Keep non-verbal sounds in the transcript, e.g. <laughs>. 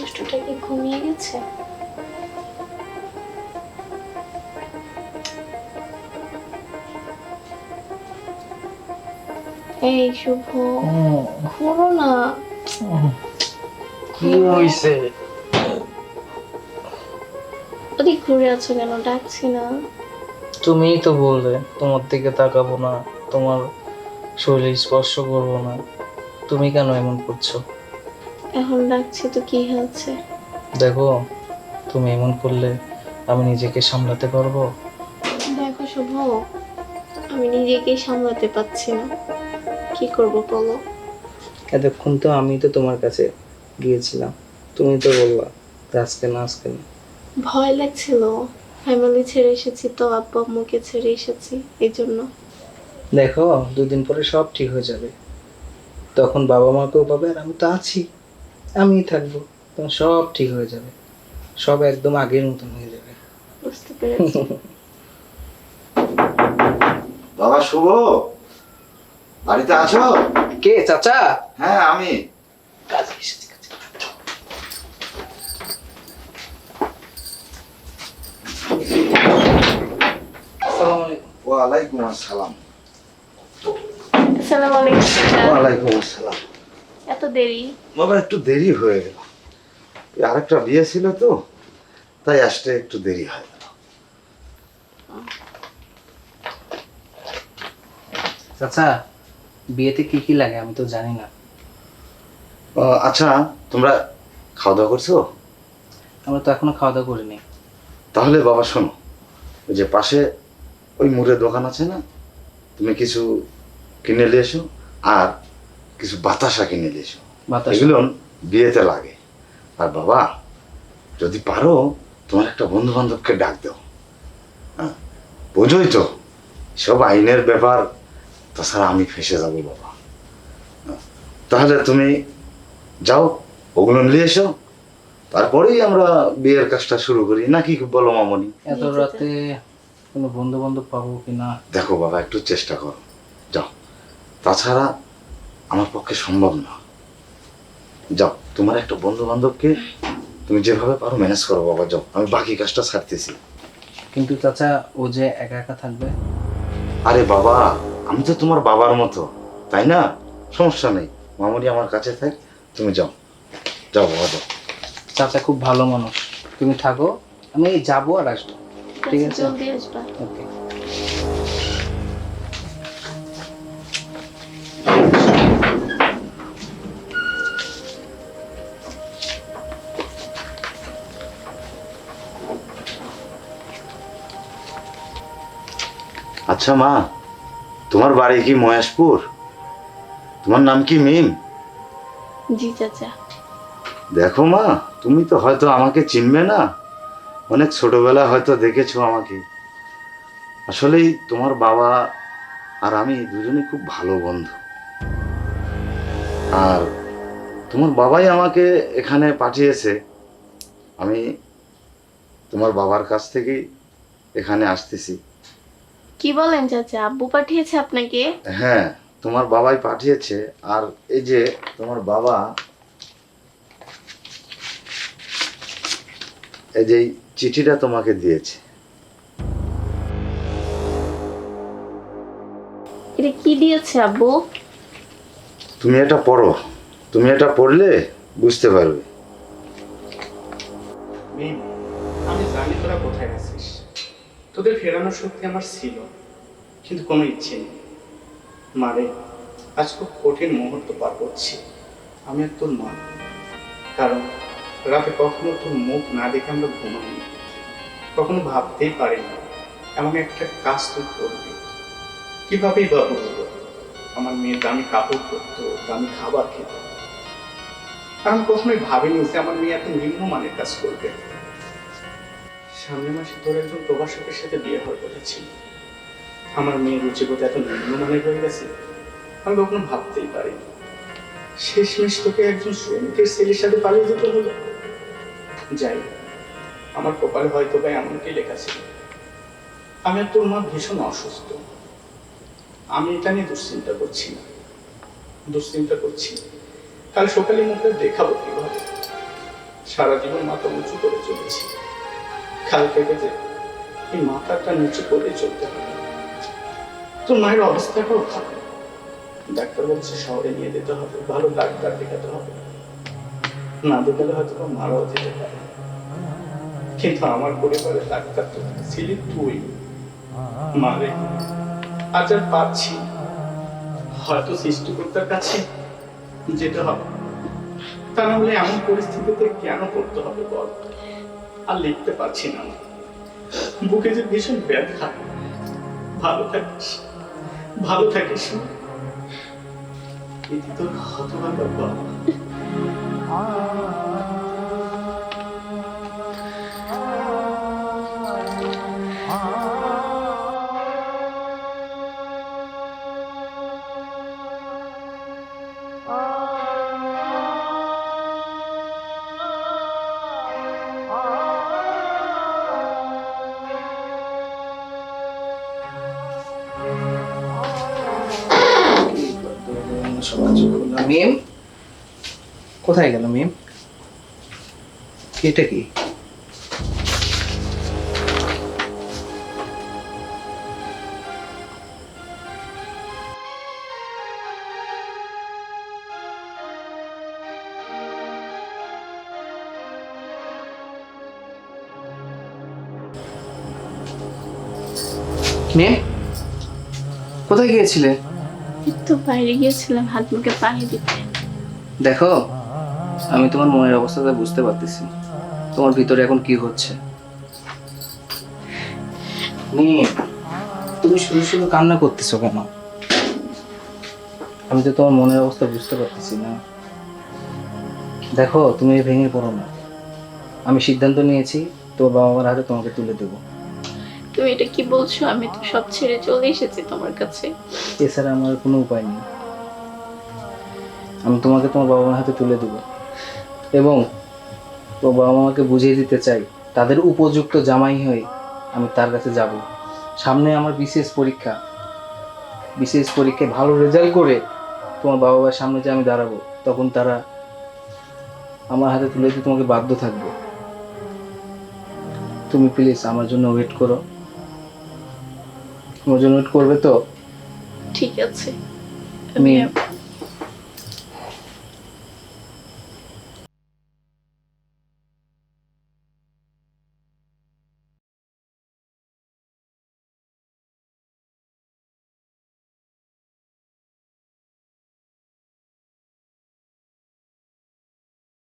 দুষ্টুটা কি ঘুমিয়ে গেছে? এই শুভ ঘুরো না। কি হইছে? ওদিক ঘুরে আছো কেন? ডাকছি না। তুমিই তো বললে তোমার দিকে তাকাবো না তোমার শরীর স্পর্শ করব না। তুমি কেন এমন করছ? এখন ডাকছি তো কি হয়েছে? দেখো তুমি এমন করলে আমি নিজেকে সামলাতে পারব? দেখো শুভ আমি নিজেকেই সামলাতে পারছি না। কি করব বলো? এতক্ষণ তো আমি তো তোমার কাছে গিয়েছিলাম। তুমি তো বললা আজকে না আজকে না। ভয় লাগছিল। ফ্যামিলি ছেড়ে এসেছি তো আব্বা আম্মুকে ছেড়ে এসেছি এই জন্য। দেখো দুদিন পরে সব ঠিক হয়ে যাবে। তখন বাবা মাকেও পাবে আর আমি তো আছি। আমিই থাকব। তখন সব ঠিক হয়ে যাবে। সব একদম আগের মতন হয়ে যাবে। বুঝতে পেরেছি। <laughs> বাবা শুভ? বাড়িতে আছো কে চাচা? হ্যাঁ আমি। কাজে এসেছি। ওয়ালাইকুম আসসালাম। আসসালামু আলাইকুম ওয়ালাইকুম আসসালাম। এত দেরি? বাবা একটু দেরি হয়ে গেল। আরেকটা বিয়ে ছিল তো তাই আসতে একটু দেরি হয় গেল। চাচা বিয়েতে কি কি লাগে আমি তো জানি না। আচ্ছা তোমরা খাওয়া দাওয়া করছ? আমরা তো এখনও খাওয়া দাওয়া করিনি। তাহলে বাবা শোনো ওই যে পাশে ওই মুড়ের দোকান আছে না তুমি কিছু কিনে নিয়ে এসো আর কিছু বাতাসা কিনে নিয়ে এসো বাতাস? এগুলো বিয়েতে লাগে। আর বাবা যদি পারো তোমার একটা বন্ধু বান্ধবকে ডাক দাও। হ্যাঁ? বোঝোই তো সব আইনের ব্যাপার তাছাড়া আমি ফেসে যাব বাবা। হ্যাঁ, তাহলে তুমি যাও ওগুলো নিয়ে এসো। তারপরেই আমরা বিয়ের কাজটা শুরু করি। নাকি বলো মামনি? এত রাতে কোনো বন্ধু বান্ধব পাবো কি না দেখো বাবা একটু চেষ্টা করো। যাও। তাছাড়া আমার পক্ষে সম্ভব না। যাও তোমার একটা বন্ধু বান্ধবকে তুমি যেভাবে পারো ম্যানেজ করো বাবা যাও আমি বাকি কাজটা ছাড়তেছি। কিন্তু চাচা ও যে একা একা থাকবে? আরে বাবা আমি তো তোমার বাবার মতো তাই না? সমস্যা নেই মামুনি আমার কাছে থাক তুমি যাও। যাও বাবা যাও। চাচা খুব ভালো মানুষ। তুমি থাকো আমি যাব আর আসব। ঠিক আছে। জলদি আসবা। ওকে আচ্ছা মা তোমার বাড়ি কি মহেশপুর? তোমার নাম কি মিম? জি চাচা। দেখো মা তুমি তো হয়তো আমাকে চিনবে না। অনেক ছোটবেলা হয়তো দেখেছ আমাকে। আসলেই তোমার বাবা আর আমি দুজনে খুব ভালো বন্ধু। আর তোমার বাবাই আমাকে এখানে পাঠিয়েছে। আমি তোমার বাবার কাছ থেকেই এখানে আসতেছি। কি বলেন চাচা? আব্বু পাঠিয়েছে আপনাকে? হ্যাঁ তোমার বাবাই পাঠিয়েছে। আর এই যে তোমার বাবা এই যে চিঠিটা তোমাকে দিয়েছে। এটা কি দিয়েছে আব্বু? তুমি এটা পড়ো। তুমি এটা পড়লে বুঝতে পারবে। আমি জানি তোরা কোথায় গেছিস তোদের ফেরানোর শক্তি আমার ছিল, কিন্তু কোনো ইচ্ছে নেই। মারে আজ খুব কঠিন মুহূর্ত পার করছি। আমি আর তোর মা কারণ রাতে কখনো তোর মুখ না দেখে আমরা ঘুমাইনি কখনো ভাবতেই পারিনি এমন একটা কাজ তুই করবি। কিভাবেই বা বুঝব? আমার মেয়ে দামি কাপড় পরতো, দামি খাবার খেত। আমি কখনোই ভাবিনি যে আমার মেয়ে এত নিম্নমানের কাজ করবে। সামনের মাসে তোর একজন প্রবাসকের সাথে বিয়ে হয়ে বলেছি আমার মেয়ের রুচিবোধ এত নিম্নমানের হয়ে গেছে, আমি কখনো ভাবতেই পারিনি। শেষমেশ তোকে একজন শ্রমিকের ছেলের সাথে পালিয়ে যেতে হলো। যাই আমার কপালে হয়তো বা এমনটাই লেখা ছিল। আমি আর তোর মা ভীষণ অসুস্থ। আমি এটা নিয়ে দুশ্চিন্তা করছি না। দুশ্চিন্তা করছি। কাল সকালে মুখে দেখাবো কীভাবে? সারা জীবন মাথা উঁচু করে চলেছি। থেকে যে এই মাথাটা নিচু করে চলতে হবে। তোর মায়ের অবস্থাটাও ভালো। ডাক্তার বলছে শহরে নিয়ে যেতে হবে। ভালো ডাক্তার দেখাতে হবে। না দেখালে হয়তো মারাও যেতে পারে। কিন্তু আমার পরিবারে ডাক্তার তো ছিলি তুই। মারে। আজ আর পাচ্ছি। হয়তো সৃষ্টিকর্তার কাছে যেতে হবে। তা না হলে এমন পরিস্থিতিতে কেন পড়তে হবে বল? আর লিখতে পারছি না। বুকে যে ভীষণ ব্যথা। ভালো থাকিস। ভালো থাকিস। এটি তোর হতভাগা বাবা। মিম? কোথায় গেল মিম? এটা কি? মিম? কোথায় গিয়েছিলে? একটু বাইরে গিয়েছিলাম, হাত মুখে পানি দিতে। দেখো, আমি তোমার মনের অবস্থাটা বুঝতে পারতেছি। তোমার ভিতরে এখন কি হচ্ছে? তুমি শুধু শুধু কান্না করতেছো কেন? আমি তো তোমার মনের অবস্থা বুঝতে পারতেছি না। দেখো, তুমি ভেঙে পড়ো না। আমি সিদ্ধান্ত নিয়েছি, তোমার বাবা মার হাতে তোমাকে তুলে দেবো। তুমি এটা কি বলছো? আমি তো সব ছেড়ে চলে এসেছি তোমার কাছে। এছাড়া আমার কোনো উপায় নেই। আমি তোমাকে তোমার বাবা মার হাতে তুলে দেবো। এবং তোমার বাবা মাকে বুঝিয়ে দিতে চাই, তাদের উপযুক্ত জামাই হয়ে আমি তার কাছে যাব। সামনে আমার বিশেষ পরীক্ষা। বিশেষ পরীক্ষায় ভালো রেজাল্ট করে তোমার বাবা মার সামনে যে আমি দাঁড়াবো, তখন তারা আমার হাতে তুলে দিতে তোমাকে বাধ্য থাকবে। তুমি প্লিজ আমার জন্য ওয়েট করো। আমার নোট করবে তো? ঠিক আছে। আমি